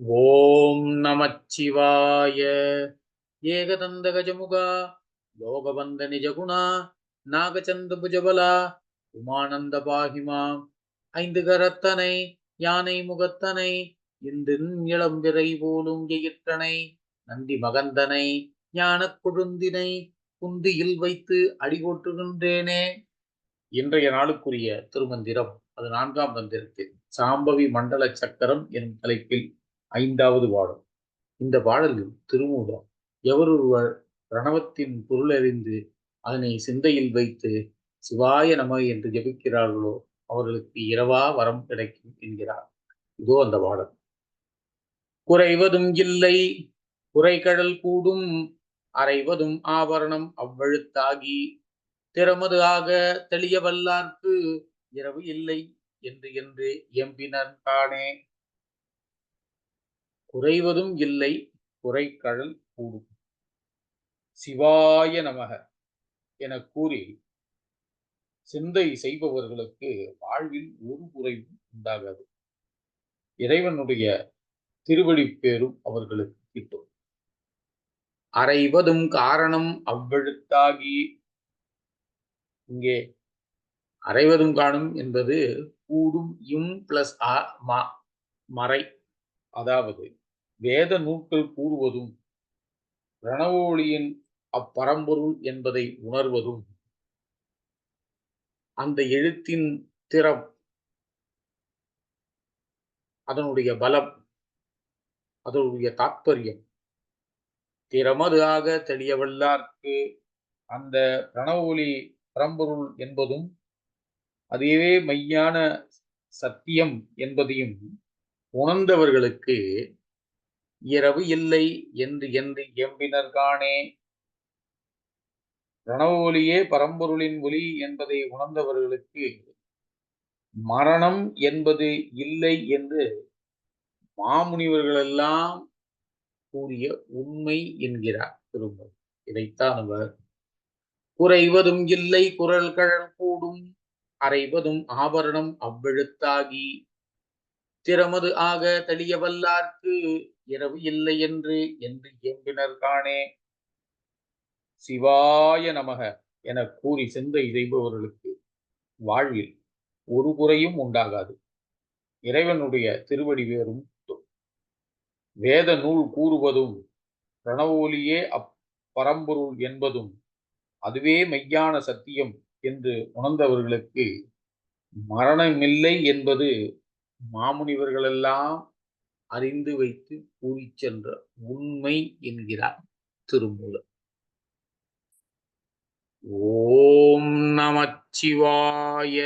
ஓம் நமச்சிவாய. ஏகதந்த கஜமுகா லோகவந்த நிஜகுணா நாகச்சந்த புஜபலா உமானந்த பாகிமா ஐந்து கரத்தனை யானை முகத்தனை இந்தின் இளம்பிறை போலும் எயிற்றனை நந்தி மகந்தனை ஞானக் கொழுந்தினை குந்தியில் வைத்து அடிகோட்டுகின்றேனே இன்றைய நாளுக்குரிய திருமந்திரம் அது நான்காம் மந்திரத்தில் சாம்பவி மண்டல சக்கரம் எனும் தலைப்பில். ஐந்தாவது பாடல் இந்த பாடலில் திருமூலம் எவரொருவர் பிரணவத்தின் பொருளறிந்து அதனை சிந்தையில் வைத்து சிவாய நம என்று ஜெபிக்கிறார்களோ அவர்களுக்கு இரவா வரம் கிடைக்கும் என்கிறார். இதோ அந்த பாடல் குறைவதும் இல்லை குறைகடல் கூடும் அறைவதும் ஆபரணம் அவ்வழுத்தாகி திறமது ஆக தெளிய வல்லார்க்கு இரவு இல்லை என்று என்று எம்பினர் காணே. குறைவதும் இல்லை குறைக்கழல் கூடும். சிவாய நமக என கூறி சிந்தை செய்பவர்களுக்கு வாழ்வில் ஒரு குறைவும் உண்டாகாது. இறைவனுடைய திருவடிப்பேரும் அவர்களுக்கு கிட்டும். அறைவதும் காரணம் அவ்வெழுத்தாகி. இங்கே அறைவதும் காணும் என்பது கூடும் இம் பிளஸ் ஆ மா மறை அதாவது வேத நூல்கள் கூறுவதும் பிரணவோலியின் அப்பரம்பொருள் என்பதை உணர்வதும் அந்த எழுத்தின் திறம் அதனுடைய பலம் அதனுடைய தாற்பயம் திறமது ஆக தெளியவல்லார்க்கு அந்த பிரணவொலி பரம்பொருள் என்பதும் அதுவே மையான சத்தியம் என்பதையும் உணர்ந்தவர்களுக்கு இரவு இல்லை என்று என்று எம்பினர்கானே காணே. ஒலியே பரம்பொருளின் ஒலி என்பதை உணர்ந்தவர்களுக்கு மரணம் என்பது இல்லை என்று மாமுனிவர்களெல்லாம் கூறிய உண்மை என்கிறார் திரும்ப இதைத்தான் அவர் குறைவதும் இல்லை குரல் கழல் கூடும் அறைவதும் ஆபரணம் அவ்வெழுத்தாகி திறமது ஆக தெளிய வல்லார்க்கு இரவு இல்லை என்று என்று எம்பினர் காணே சிவாய நமக என கூறி சிந்தை செய்பவர்களுக்கு வாழ்வில் ஒரு குறையும் உண்டாகாது. இறைவனுடைய திருவடி வேறும் வேத நூல் கூறுவதும் பிரணவோலியே அப்பரம்பொருள் என்பதும் அதுவே மெய்யான சத்தியம் என்று உணர்ந்தவர்களுக்கு மரணமில்லை என்பது மாமுனிவர்களெல்லாம் அறிந்து வைத்து கூறி சென்ற உண்மை என்கிறார் திருமூலர். ஓம் நமச்சிவாய.